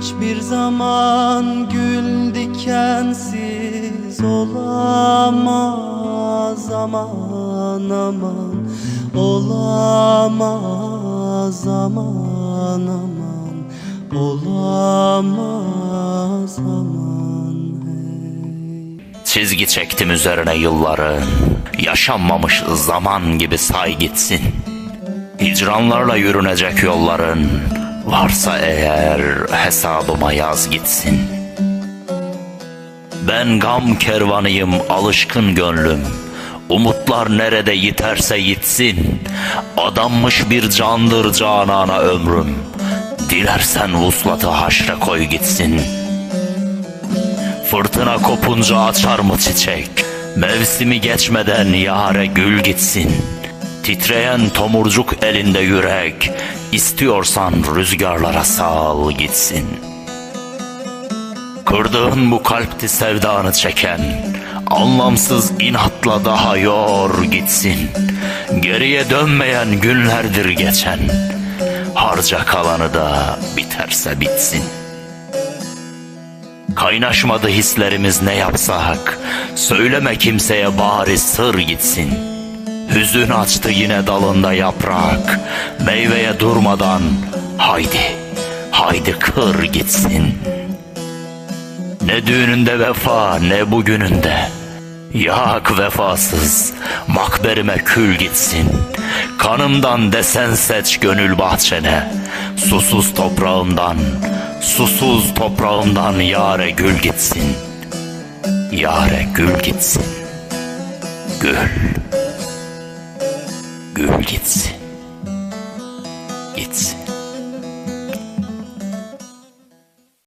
Hiçbir zaman gül dikensiz olamaz. Aman aman. Olamaz aman aman. Olamaz aman hey. Çizgi çektim üzerine yılların. Yaşanmamış zaman gibi say gitsin. Hicranlarla yürünecek yolların Varsa eğer hesabıma yaz gitsin Ben gam kervanıyım alışkın gönlüm Umutlar nerede yiterse yitsin Adanmış bir candır canana ömrüm Dilersen vuslatı haşre koy gitsin Fırtına kopunca açar mı çiçek? Mevsimi geçmeden yare gül gitsin. Titreyen tomurcuk elinde yürek. İstiyorsan rüzgarlara sal gitsin. Kırdığın bu kalpti sevdanı çeken. Anlamsız inatla daha yor gitsin. Geriye dönmeyen günlerdir geçen. Harca kalanı da biterse bitsin. Kaynaşmadı hislerimiz ne yapsak Söyleme kimseye bari sır gitsin Hüzün açtı yine dalında yaprak. Meyveye durmadan Haydi, haydi kır gitsin. Ne düğününde vefa ne bugününde. Yak vefasız Makberime kül gitsin. Kanımdan desen seç gönül bahçene. Susuz toprağımdan Susuz toprağımdan yare gül gitsin. Yare gül gitsin. Gül It's. It's.